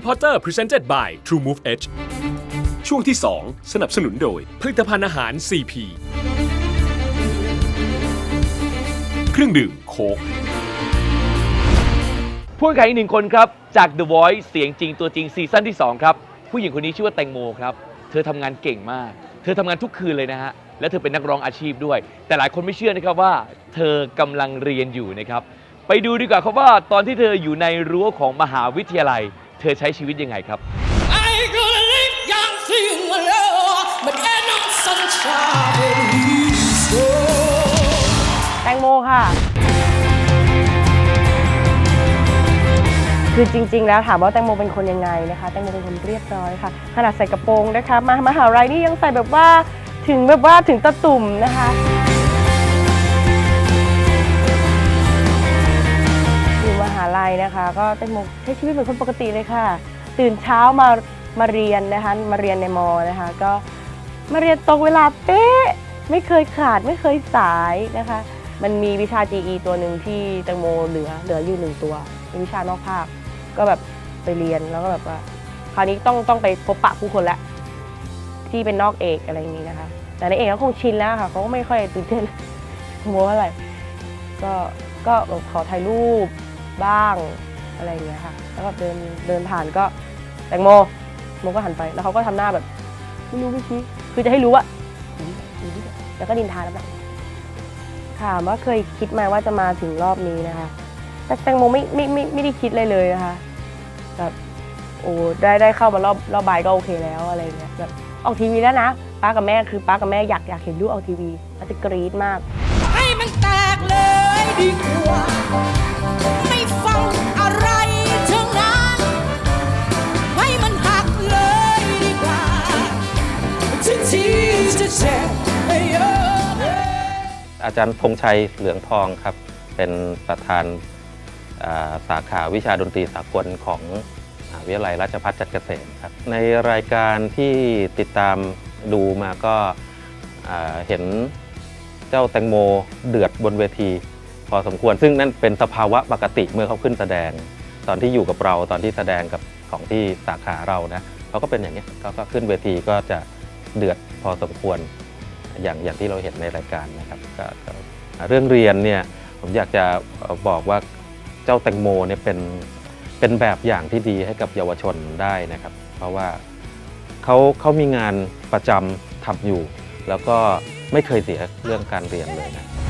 Potter Presented by True Move Edge ช่วงที่ 2 สนับสนุนโดย ผลิตภัณฑ์อาหาร CP เครื่องดื่มโค้กผู้แข่งขันอีกหนึ่งคนครับ จาก The Voice เสียงจริงตัวจริงซีซั่นที่ 2 ครับ ผู้หญิงคนนี้ชื่อว่าแตงโมครับ เธอทำงานเก่งมาก เธอทำงานทุกคืนเลยนะฮะ และเธอเป็นนักร้องอาชีพด้วย แต่หลายคนไม่เชื่อนะครับว่า เธอกำลังเรียนอยู่นะครับ ไปดูดีกว่าครับว่าตอนที่เธออยู่ในรั้วของมหาวิทยาลัย เธอใช้ชีวิตยังไงครับ I ain't gonna live young thing alone, but ain't no sunshine in East. Oh. แตงโมค่ะ คือจริง ๆ แล้วถามว่าแตงโมเป็นคนยังไงนะคะ แตงโมเป็นคนเรียบร้อยค่ะขนาดใส่กระโปรงนะคะมามหาลัยนี่ยังใส่แบบว่าถึงแบบว่าถึงตะตุ่มนะคะ นะคะ ก็แตงโมใช้ชีวิตเหมือนคนปกติเลยค่ะ ตื่นเช้ามามาเรียนนะคะ มาเรียนในมอนะคะ ก็มาเรียนตรงเวลาเป๊ะไม่เคยขาดไม่เคยสายนะคะ มันมีวิชา GE ตัวหนึ่งที่แตงโมเหลือเหลืออยู่หนึ่งตัวเป็นวิชานอกภาคก็แบบไปเรียนแล้วก็แบบว่าคราวนี้ต้องต้องไปพบปะผู้คนละที่เป็นนอกเอกอะไรอย่างนี้นะคะ แต่ในเอกก็คงชินแล้วค่ะเขาก็ไม่ค่อยตื่นเต้นโมอะไรก็ก็ขอถ่ายรูป บ้างอะไรอย่างเงี้ยค่ะ แล้วก็เดินเดินผ่านก็แตงโมโมก็หันไป แล้วเขาก็ทำหน้าแบบไม่รู้ไม่ชี้คือจะให้รู้ว่าแล้วก็ดินทาแล้วแบบถามว่าเคยคิดไหมว่าจะมาถึงรอบนี้นะคะ แต่แตงโมไม่ไม่ไม่ไม่ได้คิดเลยเลยนะคะแบบโอ้ได้ได้เข้ามารอบรอบบายก็โอเคแล้วอะไรเงี้ยแบบออกทีวีแล้วนะป้ากับแม่คือป้ากับแม่อยากอยากเห็นลูกออกทีวีอาจจะกรี๊ดมาก ให้มันแตกเลย ดีกว่า ไม่ฟังอะไรทั้งนั้นให้มันหักเลยดีกว่าที่ที่จะแจ็บให้เยอะอาจารย์ธงชัยเหลืองทองครับ เป็นประธานาสาขาวิชาดนตรีสากลของวิทยาลัยราชภัฏจัดเกษมครับ ในรายการที่ติดตามดูมาก็อ่าเห็นเจ้าแตงโมเดือดบนเวที พอสมควร ซึ่งนั่นเป็นสภาวะปกติเมื่อเขาขึ้นแสดง ตอนที่อยู่กับเราตอนที่แสดงกับของที่สาขาเรานะเขาก็เป็นอย่างนี้เขาก็ขึ้นเวทีก็จะเดือดพอสมควรอย่างอย่างที่เราเห็นในรายการนะครับก็เรื่องเรียนเนี่ยผมอยากจะบอกว่าเจ้าแตงโมเนี่ยเป็นเป็นแบบอย่างที่ดีให้กับเยาวชนได้นะครับ เพราะว่าเขาเขามีงานประจำทำอยู่ แล้วก็ไม่เคยเสียเรื่องการเรียนเลยนะ